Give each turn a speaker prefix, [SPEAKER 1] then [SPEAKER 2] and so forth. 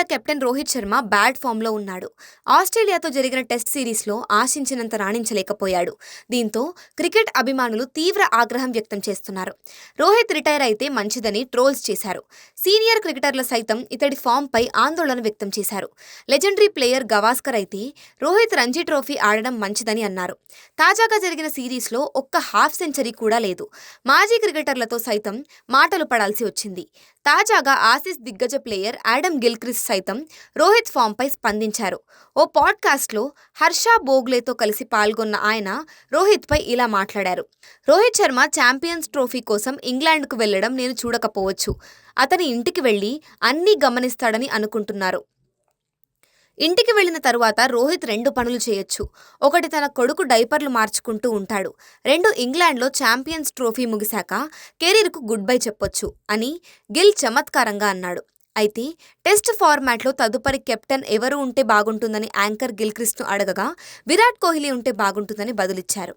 [SPEAKER 1] Team India captain Rohit Sharma bad ఫామ్లో ఉన్నాడు. ఆస్ట్రేలియాతో జరిగిన టెస్ట్ సిరీస్లో ఆశించినంత రాణించలేకపోయాడు. దీంతో క్రికెట్ అభిమానులు తీవ్ర ఆగ్రహం వ్యక్తం చేస్తున్నారు. రోహిత్ రిటైర్ అయితే మంచిదని ట్రోల్స్ చేశారు. సీనియర్ క్రికెటర్లు సైతం ఇతడి ఫామ్పై ఆందోళన వ్యక్తం చేశారు. లెజెండరీ ప్లేయర్ గవాస్కర్ అయితే రోహిత్ రంజీ ట్రోఫీ ఆడడం మంచిదని అన్నారు. తాజాగా జరిగిన సిరీస్లో ఒక్క హాఫ్ సెంచరీ కూడా లేదు. మాజీ క్రికెటర్లతో సైతం మాటలు పడాల్సి వచ్చింది. తాజాగా ఆసీస్ దిగ్గజ ప్లేయర్ యాడమ్ గిల్క్రిస్ట్ సైతం రోహిత్ ఫామ్పై స్పందించారు. ఓ పాడ్కాస్ట్లో హర్ష బోగ్లేతో కలిసి పాల్గొన్న ఆయన రోహిత్పై ఇలా మాట్లాడారు. రోహిత్ శర్మ ఛాంపియన్స్ ట్రోఫీ కోసం ఇంగ్లాండ్కు వెళ్ళడం నేను చూడకపోవచ్చు. అతని ఇంటికి వెళ్ళి అన్నీ గమనిస్తాడని అనుకుంటున్నారు. ఇంటికి వెళ్ళిన తరువాత రోహిత్ రెండు పనులు చేయొచ్చు. ఒకటి తన కొడుకు డైపర్లు మార్చుకుంటూ ఉంటాడు. రెండు ఇంగ్లాండ్లో ఛాంపియన్స్ ట్రోఫీ ముగిశాక కెరీర్కు గుడ్ బై చెప్పొచ్చు అని గిల్ చమత్కారంగా అన్నాడు. అయితే టెస్ట్ ఫార్మాట్లో తదుపరి కెప్టెన్ ఎవరు ఉంటే బాగుంటుందని యాంకర్ గిల్క్రిస్ట్ను అడగగా విరాట్ కోహ్లీ ఉంటే బాగుంటుందని బదులిచ్చారు.